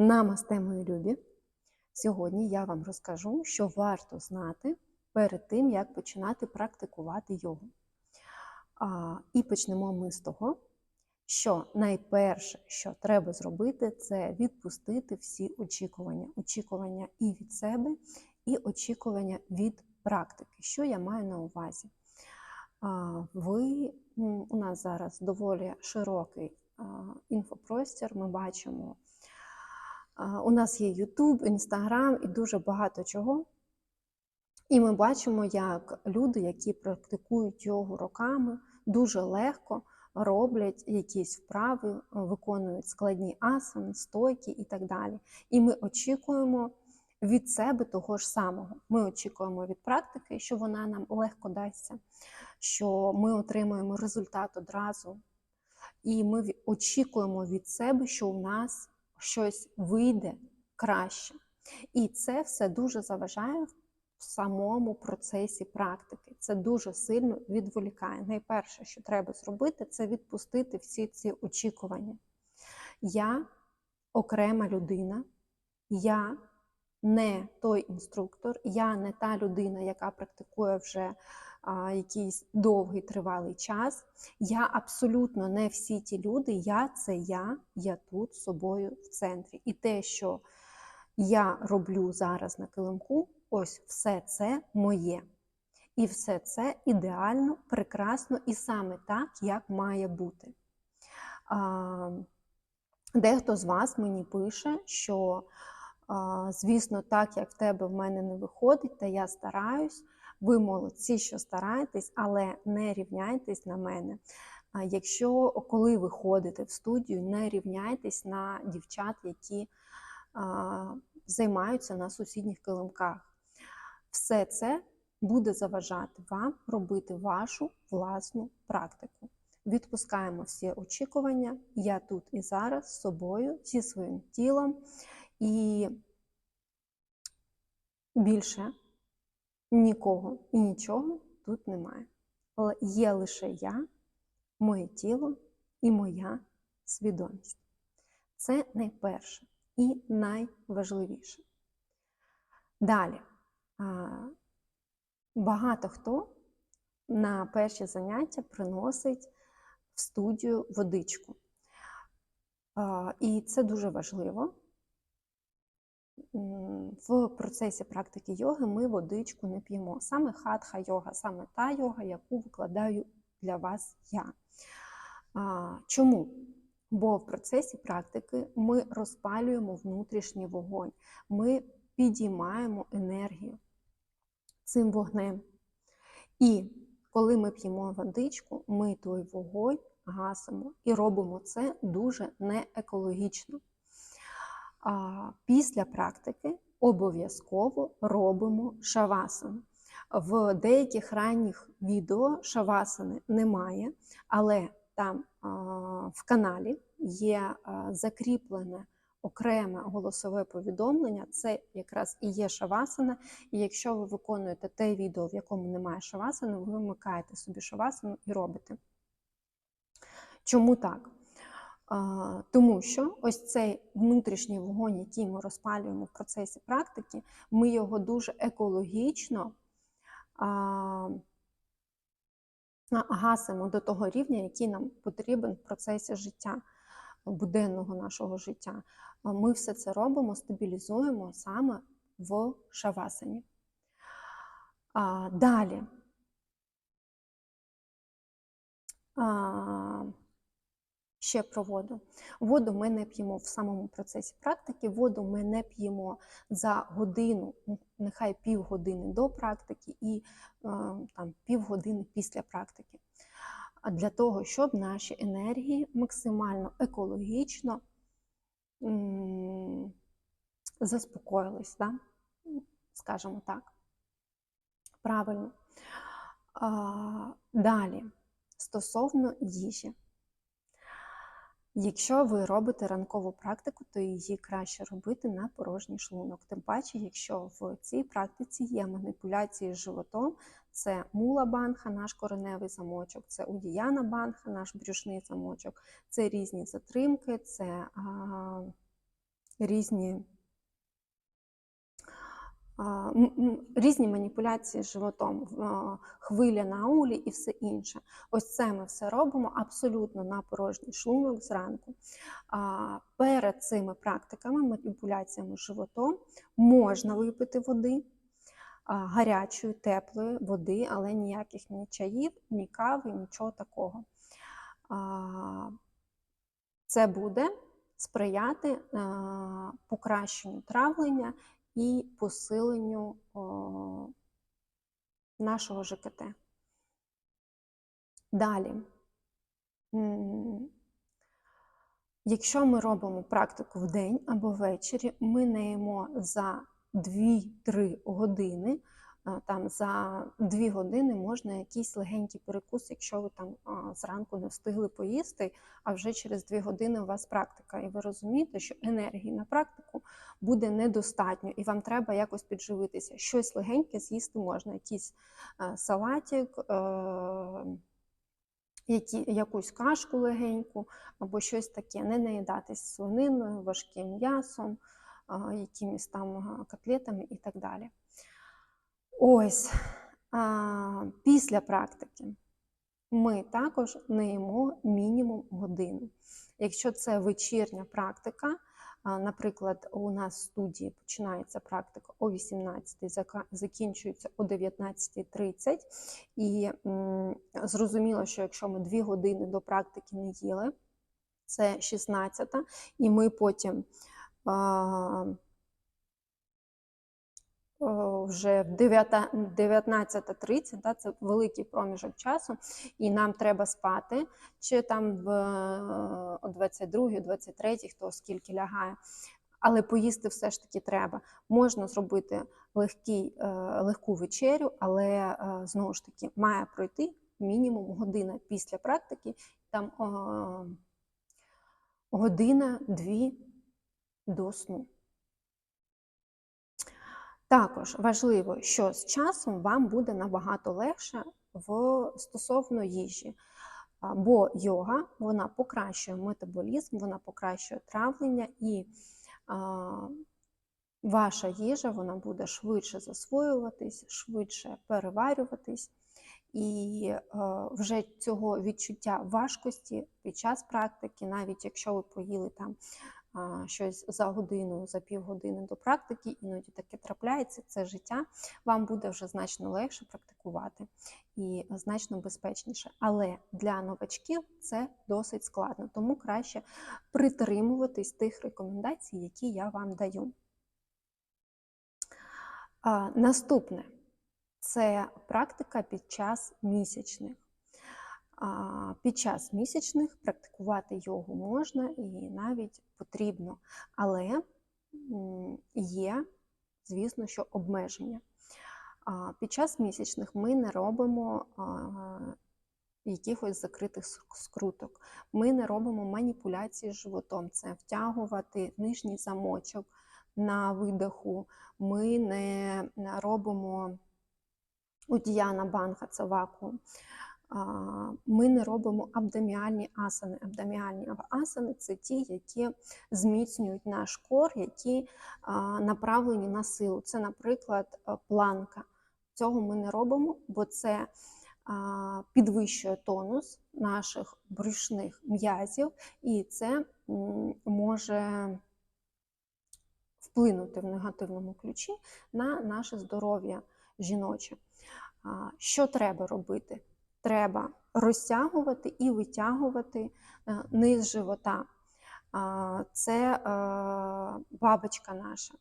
Намасте, мої любі! Сьогодні я вам розкажу, що варто знати перед тим, як починати практикувати йогу. А, І почнемо ми з того, що найперше, що треба зробити, це відпустити всі очікування. Очікування і від себе, і очікування від практики. Що я маю на увазі? А, Ви у нас зараз доволі широкий а, інфопростір. Ми бачимо. У нас є YouTube, Instagram і дуже багато чого. І ми бачимо, як люди, які практикують йогу роками, дуже легко роблять якісь вправи, виконують складні асани, стойки і так далі. І ми очікуємо від себе того ж самого. Ми очікуємо від практики, що вона нам легко дасться, що ми отримаємо результат одразу. І ми очікуємо від себе, що у нас щось вийде краще. І це все дуже заважає в самому процесі практики. Це дуже сильно відволікає. Найперше, що треба зробити, це відпустити всі ці очікування. Я окрема людина, я не той інструктор, я не та людина, яка практикує вже якийсь довгий тривалий час. Я абсолютно не всі ті люди, я це я, я тут з собою в центрі. І те, що я роблю зараз на килимку, ось все це моє. І все це ідеально, прекрасно і саме так, як має бути. Дехто з вас мені пише, що, звісно, так як в тебе в мене не виходить, та я стараюсь. Ви молодці, що стараєтесь, але не рівняйтесь на мене. Якщо коли ви ходите в студію, не рівняйтесь на дівчат, які а, займаються на сусідніх килимках. Все це буде заважати вам робити вашу власну практику. Відпускаємо всі очікування. Я тут і зараз з собою, зі своїм тілом, і більше нікого і нічого тут немає. Але є лише я, моє тіло і моя свідомість. Це найперше і найважливіше. Далі. Багато хто на перші заняття приносить в студію водичку. І це дуже важливо. В процесі практики йоги ми водичку не п'ємо. Саме хатха йога, саме та йога, яку викладаю для вас я. Чому? Бо в процесі практики ми розпалюємо внутрішній вогонь, ми підіймаємо енергію цим вогнем. І коли ми п'ємо водичку, ми той вогонь гасимо і робимо це дуже неекологічно. Після практики обов'язково робимо шавасану. В деяких ранніх відео шавасани немає, але там в каналі є закріплене окреме голосове повідомлення. Це якраз і є шавасана. І якщо ви виконуєте те відео, в якому немає шавасани, ви вимикаєте собі шавасану і робите. Чому так? Тому що ось цей внутрішній вогонь, який ми розпалюємо в процесі практики, ми його дуже екологічно гасимо до того рівня, який нам потрібен в процесі життя, буденного нашого життя. Ми все це робимо, стабілізуємо саме в шавасані. Далі. Ще про воду. Воду ми не п'ємо в самому процесі практики, воду ми не п'ємо за годину, ну, нехай півгодини до практики і е, там, півгодини після практики. Для того, щоб наші енергії максимально екологічно заспокоїлись, да? скажімо так. Правильно. Далі, стосовно їжі. Якщо ви робите ранкову практику, то її краще робити на порожній шлунок. Тим паче, якщо в цій практиці є маніпуляції з животом, це мула банха, наш кореневий замочок, це удіяна банха, наш брюшний замочок, це різні затримки, це а, різні, різні маніпуляції з животом, хвиля на аулі і все інше. Ось це ми все робимо абсолютно на порожній шлунок зранку. Перед цими практиками, маніпуляціями животом, можна випити води, гарячої, теплої води, але ніяких ні чаїв, ні кави, нічого такого. Це буде сприяти покращенню травлення і посиленню нашого ЖКТ. Далі. Якщо ми робимо практику в день або ввечері, ми не їмо за 2-3 години. Там за 2 години можна якийсь легенький перекус, якщо ви там зранку не встигли поїсти, а вже через 2 години у вас практика. І ви розумієте, що енергії на практику буде недостатньо, і вам треба якось підживитися. Щось легеньке з'їсти можна, якийсь е, салатик. е, які, якусь кашку легеньку або щось таке, не наїдатись свининою, важким м'ясом, якимись там котлетами і так далі. Ось а, після практики ми також не їмо мінімум годину. Якщо це вечірня практика, а, наприклад, у нас в студії починається практика о 18, закінчується о 19.30. І м, зрозуміло, що якщо ми 2 години до практики не їли, це 16, і ми потім а, вже в 19.30, да, це великий проміжок часу, і нам треба спати, чи там в е, 22, 23, хто скільки лягає. Але поїсти все ж таки треба. Можна зробити легкий, е, легку вечерю, але е, знову ж таки має пройти мінімум година після практики, там година-дві до сну. Також важливо, що з часом вам буде набагато легше в стосовно їжі. Бо йога вона покращує метаболізм, вона покращує травлення і а, ваша їжа вона буде швидше засвоюватись, швидше переварюватись. І вже цього відчуття важкості під час практики, навіть якщо ви поїли там щось за годину, за півгодини до практики, іноді таке трапляється, це життя, вам буде вже значно легше практикувати і значно безпечніше. Але для новачків це досить складно, тому краще притримуватись тих рекомендацій, які я вам даю. Наступне це практика під час місячних. Під час місячних практикувати йогу можна і навіть потрібно, але є, звісно, що обмеження. Під час місячних ми не робимо якихось закритих скруток. Ми не робимо маніпуляції з животом, це втягувати нижній замочок на видиху. Ми не робимо удіяна банха, це вакуум. Ми не робимо абдоміальні асани. Абдоміальні асани це ті, які зміцнюють наш кор, які направлені на силу. Це, наприклад, е, планка. Цього ми не робимо, бо це підвищує тонус наших брюшних м'язів, і це може вплинути в негативному ключі на наше здоров'я жіноче. Що треба робити? Треба розтягувати і витягувати е, низ живота. Це е, бабочка наша.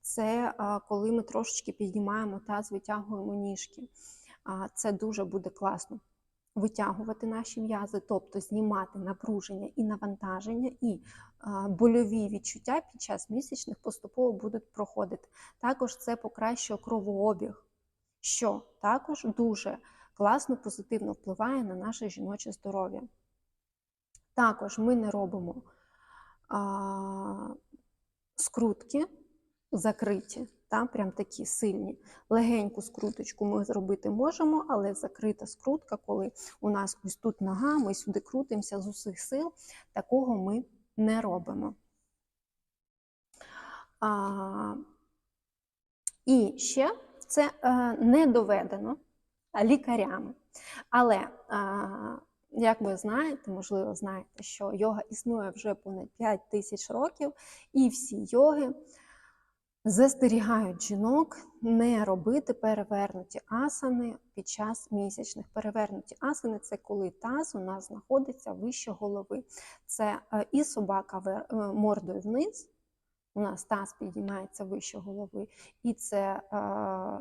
Це е, коли ми трошечки піднімаємо таз, витягуємо ніжки. Це дуже буде класно. Витягувати наші м'язи, тобто знімати напруження і навантаження, і больові відчуття під час місячних поступово будуть проходити. Також це покращує кровообіг, що також дуже класно, позитивно впливає на наше жіноче здоров'я. Також ми не робимо а, скрутки закриті, та, прям такі сильні. Легеньку скруточку ми зробити можемо, але закрита скрутка, коли у нас ось тут нога, ми сюди крутимося з усіх сил, такого ми не робимо. А, і ще це е, не доведено лікарями. Але, як ви знаєте, можливо, знаєте, що йога існує вже понад 5 тисяч років, і всі йоги застерігають жінок не робити перевернуті асани під час місячних. Перевернуті асани це коли таз у нас знаходиться вище голови. Це е, і собака е, мордою вниз. У нас таз підіймається вище голови, і це е,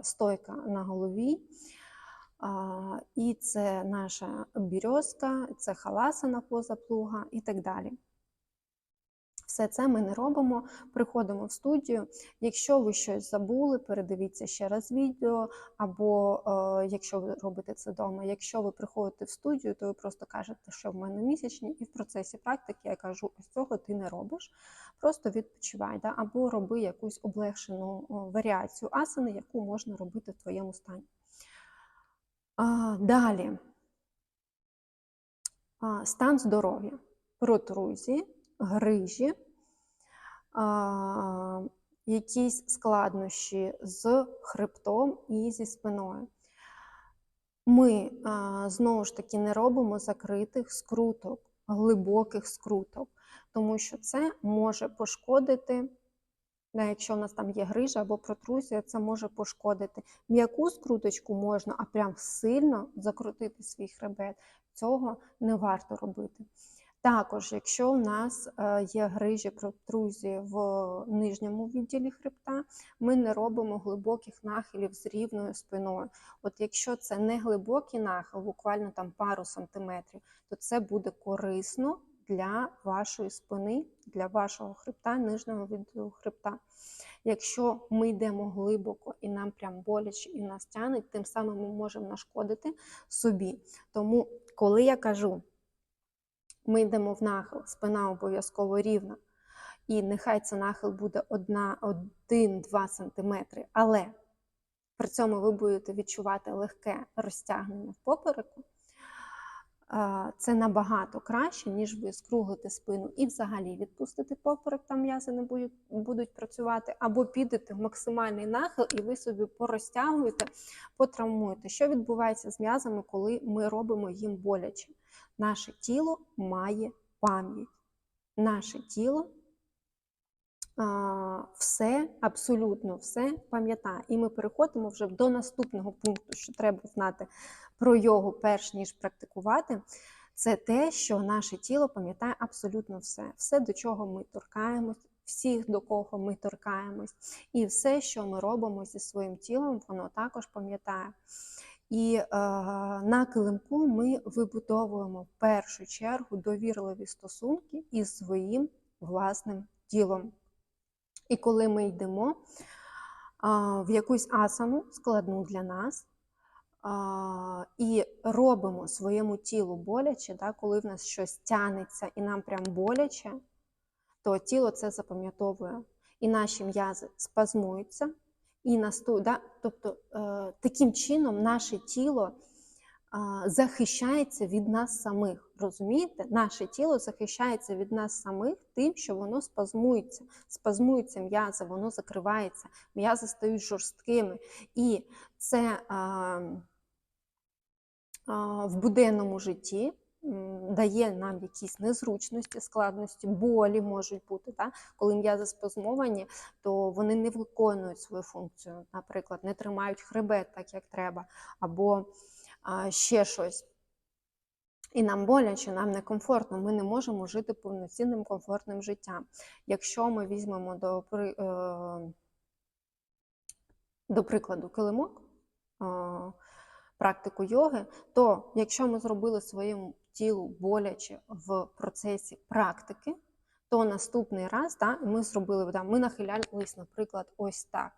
стойка на голові, і це наша бірьозка, це халасана поза плуга і так далі. Все це ми не робимо, приходимо в студію. Якщо ви щось забули, передивіться ще раз відео, або е, якщо ви робите це вдома. Якщо ви приходите в студію, то ви просто кажете, що в мене місячні, і в процесі практики я кажу, ось цього ти не робиш. Просто відпочивай, да? або роби якусь облегшену варіацію асани, яку можна робити в твоєму стані. Далі. Стан здоров'я, протрузії, грижі, якісь складнощі з хребтом і зі спиною. Ми знову ж таки не робимо закритих скруток, глибоких скруток, тому що це може пошкодити, якщо в нас там є грижа або протрузія, це може пошкодити. М'яку скруточку можна, а прям сильно закрутити свій хребет. Цього не варто робити. Також, якщо у нас е, є грижі протрузії в нижньому відділі хребта, ми не робимо глибоких нахилів з рівною спиною. От якщо це не глибокий нахил, буквально там пару сантиметрів, то це буде корисно для вашої спини, для вашого хребта, нижнього відділу хребта. Якщо ми йдемо глибоко і нам прям боляче і нас тянуть, тим самим ми можемо нашкодити собі. Тому, коли я кажу, ми йдемо в нахил, спина обов'язково рівна, і нехай це нахил буде 1-2 см, але при цьому ви будете відчувати легке розтягнення в попереку. Це набагато краще, ніж ви скруглите спину і взагалі відпустите поперек, там м'язи не будуть, будуть працювати, або підете в максимальний нахил, і ви собі порозтягуєте, потравмуєте. Що відбувається з м'язами, коли ми робимо їм боляче? Наше тіло має пам'ять. Наше тіло все, абсолютно все пам'ятає. І ми переходимо вже до наступного пункту, що треба знати про йогу, перш ніж практикувати. Це те, що наше тіло пам'ятає абсолютно все. Все, до чого ми торкаємось, всіх, до кого ми торкаємось, і все, що ми робимо зі своїм тілом, воно також пам'ятає. І е, на килимку ми вибудовуємо в першу чергу довірливі стосунки із своїм власним тілом. І коли ми йдемо в якусь асану, складну для нас, і робимо своєму тілу боляче, коли в нас щось тянеться і нам прям боляче, то тіло це запам'ятовує. І наші м'язи спазмуються. І насту, да, тобто е, таким чином наше тіло захищається від нас самих. Розумієте? Наше тіло захищається від нас самих тим, що воно спазмується. Спазмуються м'язи, воно закривається, м'язи стають жорсткими. І це е, е, в буденному житті дає нам якісь незручності, складності, болі можуть бути. Да? Коли м'язи спазмовані, то вони не виконують свою функцію, наприклад, не тримають хребет так, як треба, або а, ще щось. І нам боляче, нам некомфортно, ми не можемо жити повноцінним комфортним життям. Якщо ми візьмемо до, е, до прикладу килимок, практику йоги, то якщо ми зробили своєму тілу боляче в процесі практики, то наступний раз да, ми зробили, да, ми нахилялись, наприклад, ось так.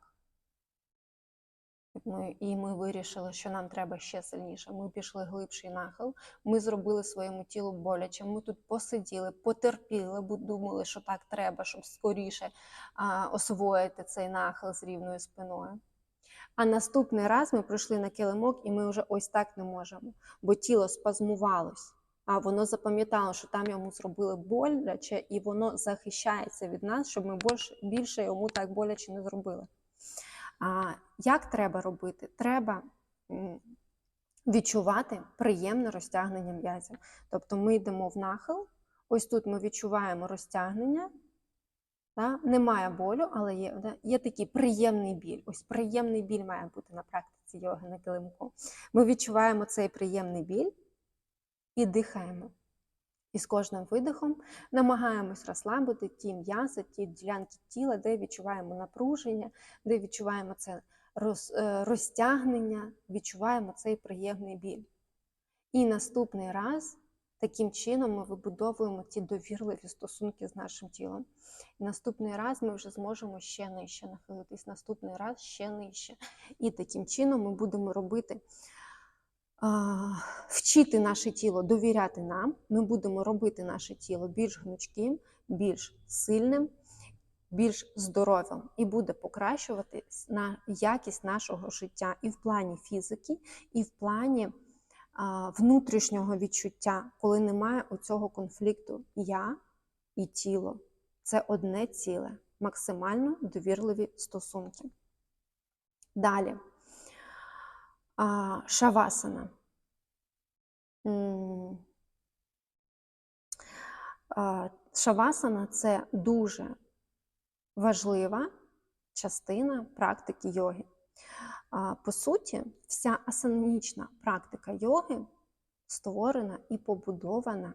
Ми, і ми вирішили, що нам треба ще сильніше. Ми пішли глибший нахил, ми зробили своєму тілу боляче. Ми тут посиділи, потерпіли, бо думали, що так треба, щоб скоріше а, освоїти цей нахил з рівною спиною. А наступний раз ми прийшли на килимок, і ми вже ось так не можемо, бо тіло спазмувалось. а воно запам'ятало, що там йому зробили боляче, і воно захищається від нас, щоб ми більше, більше йому так боляче не зробили. А як треба робити? Треба відчувати приємне розтягнення м'язів. Тобто ми йдемо в нахил, ось тут ми відчуваємо розтягнення. Та? Немає болю, але є, да, є такий приємний біль. Ось приємний біль має бути на практиці йоги на килимку. Ми відчуваємо цей приємний біль і дихаємо. І з кожним видихом намагаємось розслабити ті м'язи, ті ділянки тіла, де відчуваємо напруження, де відчуваємо це роз, е, розтягнення, відчуваємо цей приємний біль. І наступний раз таким чином ми вибудовуємо ті довірливі стосунки з нашим тілом. І наступний раз ми вже зможемо ще нижче нахилитись, наступний раз ще нижче. І таким чином ми будемо робити вчити наше тіло довіряти нам, ми будемо робити наше тіло більш гнучким, більш сильним, більш здоровим і буде покращувати на якість нашого життя і в плані фізики, і в плані внутрішнього відчуття, коли немає оцього конфлікту я і тіло. Це одне ціле, максимально довірливі стосунки. Далі. Шавасана. Шавасана це дуже важлива частина практики йоги. По суті, вся асанічна практика йоги створена і побудована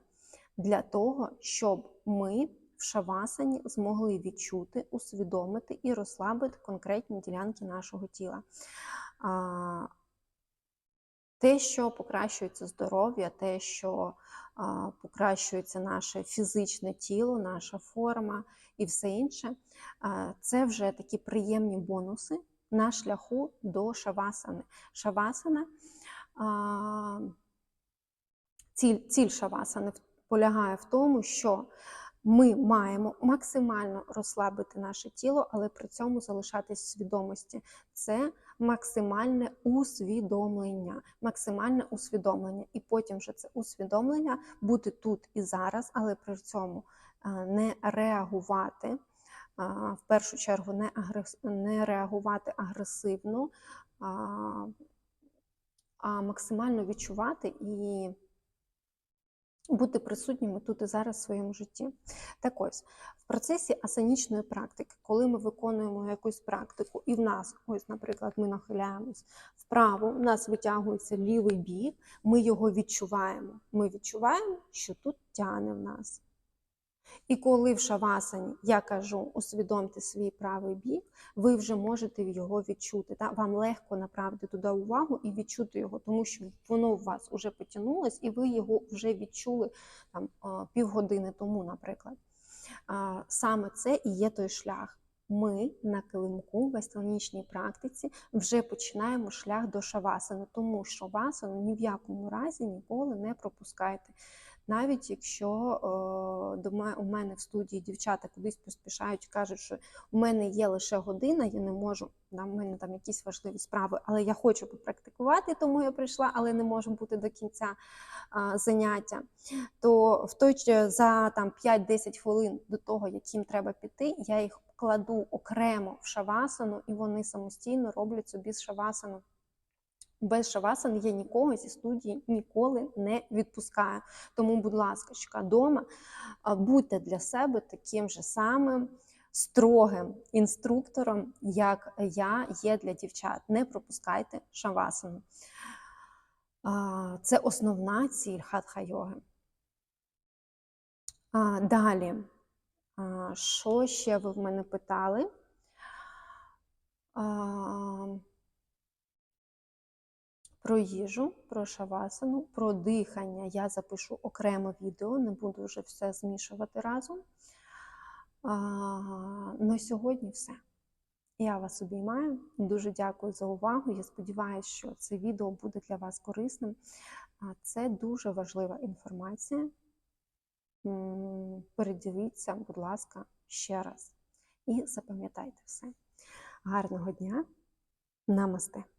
для того, щоб ми в шавасані змогли відчути, усвідомити і розслабити конкретні ділянки нашого тіла те, що покращується здоров'я, те, що а, покращується наше фізичне тіло, наша форма і все інше, а, це вже такі приємні бонуси на шляху до шавасани. Шавасана, а, ціль, ціль шавасани полягає в тому, що ми маємо максимально розслабити наше тіло, але при цьому залишатись в свідомості. Це максимальне усвідомлення, максимальне усвідомлення. І потім вже це усвідомлення бути тут і зараз, але при цьому не реагувати. В першу чергу не агрес... не реагувати агресивно, а максимально відчувати і бути присутніми тут і зараз в своєму житті. Так ось, в процесі асанічної практики, коли ми виконуємо якусь практику, і в нас, ось, наприклад, ми нахиляємось вправо, у нас витягується лівий бік, ми його відчуваємо. Ми відчуваємо, що тут тяне в нас. І коли в шавасані я кажу, усвідомте свій правий бік, ви вже можете його відчути. Та? Вам легко направити туди увагу і відчути його, тому що воно у вас вже потягнулось, і ви його вже відчули там, півгодини тому, наприклад. Саме це і є той шлях. Ми на килимку в астронічній практиці вже починаємо шлях до шавасани, тому що шавасану ні в якому разі ніколи не пропускайте. Навіть якщо до мене, у мене в студії дівчата кудись поспішають, кажуть, що у мене є лише година, я не можу, да, мене там якісь важливі справи, але я хочу попрактикувати, тому я прийшла, але не можу бути до кінця заняття. То в той за там 5-10 хвилин до того, як їм треба піти, я їх кладу окремо в шавасану, і вони самостійно роблять собі з шавасану. Без шавасан я нікого зі студії ніколи не відпускаю. Тому, будь ласка, вдома будьте для себе таким же самим строгим інструктором, як я є для дівчат. Не пропускайте шавасану. Це основна ціль хатха-йоги. Далі, що ще ви в мене питали? Про їжу, про шавасану, про дихання я запишу окремо відео, не буду вже все змішувати разом. А, На сьогодні все. Я вас обіймаю. Дуже дякую за увагу. Я сподіваюся, що це відео буде для вас корисним. Це дуже важлива інформація. Передивіться, будь ласка, ще раз. І запам'ятайте все. Гарного дня! Намасте!